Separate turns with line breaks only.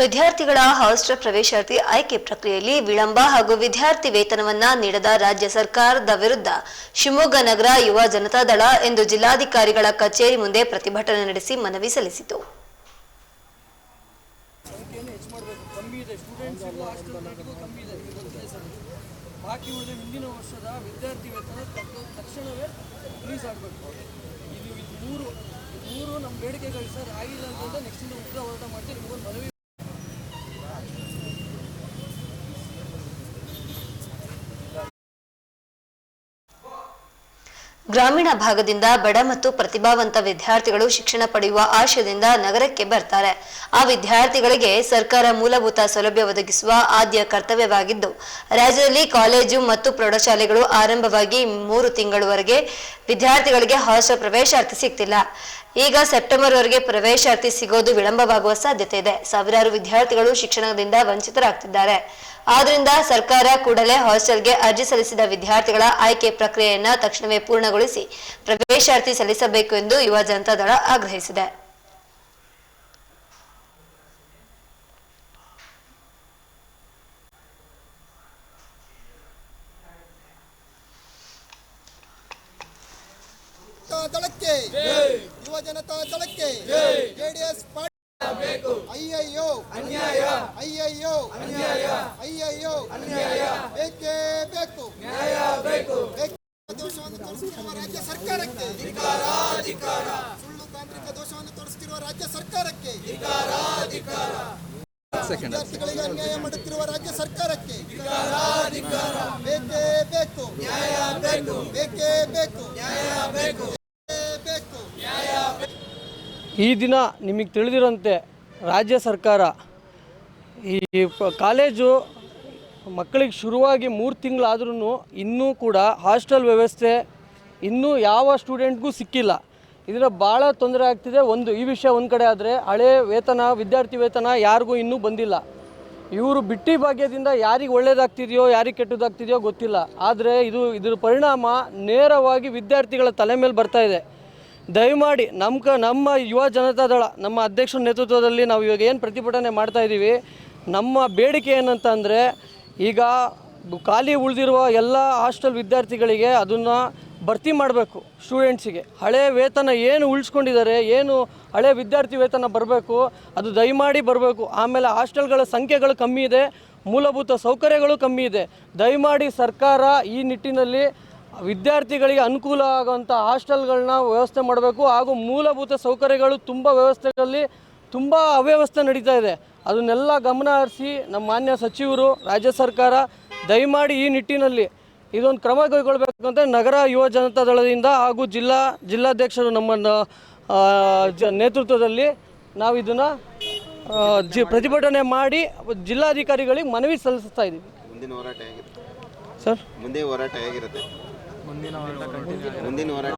ವಿದ್ಯಾರ್ಥಿಗಳ ಹಾಸ್ಟೆಲ್ ಪ್ರವೇಶಾರ್ಥಿ ಆಯ್ಕೆ ಪ್ರಕ್ರಿಯೆಯಲ್ಲಿ ವಿಳಂಬ ಹಾಗೂ ವಿದ್ಯಾರ್ಥಿ ವೇತನವನ್ನ ನೀಡದ ರಾಜ್ಯ ಸರ್ಕಾರದ ವಿರುದ್ಧ ಶಿವಮೊಗ್ಗ ನಗರ ಯುವ ಜನತಾದಳ ಎಂದು ಜಿಲ್ಲಾಧಿಕಾರಿಗಳ ಕಚೇರಿ ಮುಂದೆ ಪ್ರತಿಭಟನೆ ನಡೆಸಿ ಮನವಿ ಸಲ್ಲಿಸಿತು.
ಮೂರು ನಮ್ಮ ಬೇಡಿಕೆಗಳು ಸರ್. ಆಗಿಲ್ಲ ಅಂತಂದ್ರೆ ನೆಕ್ಸ್ಟ್ ಉಗ್ರ ಹೋರಾಟ ಮಾಡ್ತೀವಿ. ನಿಮಗೊಂದು ಮನವಿ
ಗ್ರಾಮೀಣ ಭಾಗದಿಂದ ಬಡ ಮತ್ತು ಪ್ರತಿಭಾವಂತ ವಿದ್ಯಾರ್ಥಿಗಳು ಶಿಕ್ಷಣ ಪಡೆಯುವ ಆಶಯದಿಂದ ನಗರಕ್ಕೆ ಬರ್ತಾರೆ. ಆ ವಿದ್ಯಾರ್ಥಿಗಳಿಗೆ ಸರ್ಕಾರ ಮೂಲಭೂತ ಸೌಲಭ್ಯ ಒದಗಿಸುವ ಆದ್ಯ ಕರ್ತವ್ಯವಾಗಿದ್ದು, ರಾಜ್ಯದಲ್ಲಿ ಕಾಲೇಜು ಮತ್ತು ಪ್ರೌಢಶಾಲೆಗಳು ಆರಂಭವಾಗಿ ಮೂರು ತಿಂಗಳವರೆಗೆ ವಿದ್ಯಾರ್ಥಿಗಳಿಗೆ ಹಾಸ್ಟೆಲ್ ಪ್ರವೇಶಾರ್ಥಿ ಸಿಗ್ತಿಲ್ಲ. ಈಗ ಸೆಪ್ಟೆಂಬರ್ ವರೆಗೆ ಪ್ರವೇಶಾರ್ಥಿ ಸಿಗೋದು ವಿಳಂಬವಾಗುವ ಸಾಧ್ಯತೆ ಇದೆ. ಸಾವಿರಾರು ವಿದ್ಯಾರ್ಥಿಗಳು ಶಿಕ್ಷಣದಿಂದ ವಂಚಿತರಾಗ್ತಿದ್ದಾರೆ. ಆದ್ರಿಂದ ಸರ್ಕಾರ ಕೂಡಲೇ ಹಾಸ್ಟೆಲ್ಗೆ ಅರ್ಜಿ ಸಲ್ಲಿಸಿದ ವಿದ್ಯಾರ್ಥಿಗಳ ಆಯ್ಕೆ ಪ್ರಕ್ರಿಯೆಯನ್ನು ತಕ್ಷಣವೇ ಪೂರ್ಣಗೊಳಿಸಿ ಪ್ರವೇಶಾರ್ಥಿ ಸಲ್ಲಿಸಬೇಕು ಎಂದು ಯುವ ಜನತಾದಳ ಆಗ್ರಹಿಸಿದೆ.
ಜನತಾ ದಳಕ್ಕೆ ಯುವ ಜನತಾ ದಳಕ್ಕೆ ಜೆಡಿಎಸ್ ಅಯ್ಯಯ್ಯೋ. ಅನ್ಯಾಯ. ಅಯ್ಯಯ್ಯೋ. ಅನ್ಯಾಯ. ಅಯ್ಯಯ್ಯೋ. ಅನ್ಯಾಯ. ಬೇಕೇ ಬೇಕು. ನ್ಯಾಯ ಬೇಕು. ದೋಷವನ್ನು ತೋರಿಸುತ್ತಿರುವ ರಾಜ್ಯ ಸರ್ಕಾರಕ್ಕೆ. ಸುಳ್ಳು ತಾಂತ್ರಿಕ ದೋಷವನ್ನು ತೋರಿಸುತ್ತಿರುವ ರಾಜ್ಯ ಸರ್ಕಾರಕ್ಕೆ. ವಿದ್ಯಾರ್ಥಿಗಳಿಗೆ ಅನ್ಯಾಯ ಮಾಡುತ್ತಿರುವ ರಾಜ್ಯ ಸರ್ಕಾರಕ್ಕೆ. ಬೇಕೇ ಬೇಕು. ನ್ಯಾಯ ಬೇಕು. ಬೇಕೇ ಬೇಕು. ನ್ಯಾಯ ಬೇಕು ಬೇಕು.
ಈ ದಿನ ನಿಮಗೆ ತಿಳಿದಿರೋಂತೆ ರಾಜ್ಯ ಸರ್ಕಾರ ಈ ಕಾಲೇಜು ಮಕ್ಕಳಿಗೆ ಶುರುವಾಗಿ ಮೂರು ತಿಂಗಳಾದ್ರೂ ಇನ್ನೂ ಕೂಡ ಹಾಸ್ಟೆಲ್ ವ್ಯವಸ್ಥೆ ಇನ್ನೂ ಯಾವ ಸ್ಟೂಡೆಂಟ್ಗೂ ಸಿಕ್ಕಿಲ್ಲ. ಇದರ ಭಾಳ ತೊಂದರೆ ಆಗ್ತಿದೆ. ಒಂದು, ಈ ವಿಷಯ ಒಂದು ಕಡೆ ಆದರೆ ಹಳೆ ವೇತನ, ವಿದ್ಯಾರ್ಥಿ ವೇತನ ಯಾರಿಗೂ ಇನ್ನೂ ಬಂದಿಲ್ಲ. ಇವರು ಬಿಟ್ಟಿ ಭಾಗ್ಯದಿಂದ ಯಾರಿಗೆ ಒಳ್ಳೇದಾಗ್ತಿದೆಯೋ, ಯಾರಿಗೆ ಕೆಟ್ಟದಾಗ್ತಿದೆಯೋ ಗೊತ್ತಿಲ್ಲ. ಆದರೆ ಇದು, ಇದರ ಪರಿಣಾಮ ನೇರವಾಗಿ ವಿದ್ಯಾರ್ಥಿಗಳ ತಲೆ ಮೇಲೆ ಬರ್ತಾ ಇದೆ. ದಯಮಾಡಿ ನಮ್ಮ ಕ ನಮ್ಮ ಯುವ ಜನತಾ ದಳ, ನಮ್ಮ ಅಧ್ಯಕ್ಷರ ನೇತೃತ್ವದಲ್ಲಿ ನಾವು ಇವಾಗ ಏನು ಪ್ರತಿಭಟನೆ ಮಾಡ್ತಾ ಇದ್ದೀವಿ ನಮ್ಮ ಬೇಡಿಕೆ ಏನಂತಂದರೆ ಈಗ ಖಾಲಿ ಉಳಿದಿರುವ ಎಲ್ಲ ಹಾಸ್ಟೆಲ್ ವಿದ್ಯಾರ್ಥಿಗಳಿಗೆ ಅದನ್ನು ಭರ್ತಿ ಮಾಡಬೇಕು ಸ್ಟೂಡೆಂಟ್ಸಿಗೆ ಹಳೆ ವೇತನ ಏನು ಉಳಿಸ್ಕೊಂಡಿದ್ದಾರೆ, ಏನು ಹಳೆ ವಿದ್ಯಾರ್ಥಿ ವೇತನ ಬರಬೇಕು, ಅದು ದಯಮಾಡಿ ಬರಬೇಕು. ಆಮೇಲೆ ಹಾಸ್ಟೆಲ್ಗಳ ಸಂಖ್ಯೆಗಳು ಕಮ್ಮಿ ಇದೆ, ಮೂಲಭೂತ ಸೌಕರ್ಯಗಳು ಕಮ್ಮಿ ಇದೆ. ದಯಮಾಡಿ ಸರ್ಕಾರ ಈ ನಿಟ್ಟಿನಲ್ಲಿ ವಿದ್ಯಾರ್ಥಿಗಳಿಗೆ ಅನುಕೂಲ ಆಗುವಂಥ ಹಾಸ್ಟೆಲ್ಗಳನ್ನ ವ್ಯವಸ್ಥೆ ಮಾಡಬೇಕು ಹಾಗೂ ಮೂಲಭೂತ ಸೌಕರ್ಯಗಳು ತುಂಬ ವ್ಯವಸ್ಥೆಗಳಲ್ಲಿ ತುಂಬ ಅವ್ಯವಸ್ಥೆ ನಡೀತಾ ಇದೆ. ಅದನ್ನೆಲ್ಲ ಗಮನ ಹರಿಸಿ ನಮ್ಮ ಮಾನ್ಯ ಸಚಿವರು ರಾಜ್ಯ ಸರ್ಕಾರ ದಯಮಾಡಿ ಈ ನಿಟ್ಟಿನಲ್ಲಿ ಇದೊಂದು ಕ್ರಮ ಕೈಗೊಳ್ಳಬೇಕು ಅಂತ ನಗರ ಯುವ ಜನತಾ ದಳದಿಂದ ಹಾಗೂ ಜಿಲ್ಲಾ ಜಿಲ್ಲಾಧ್ಯಕ್ಷರು ನಮ್ಮ ಜ ನೇತೃತ್ವದಲ್ಲಿ ನಾವು ಇದನ್ನು ಜಿ ಪ್ರತಿಭಟನೆ ಮಾಡಿ ಜಿಲ್ಲಾಧಿಕಾರಿಗಳಿಗೆ ಮನವಿ ಸಲ್ಲಿಸ್ತಾ ಇದ್ದೀವಿ.
ಮುಂದಿನ ಹೋರಾಟ ಹೇಗಿರುತ್ತೆ?
ಸರ್?
ಮುಂದೆ ಹೋರಾಟ ಹೇಗಿರುತ್ತೆ? ಮುಂದಿನ ಹೋರಾಟ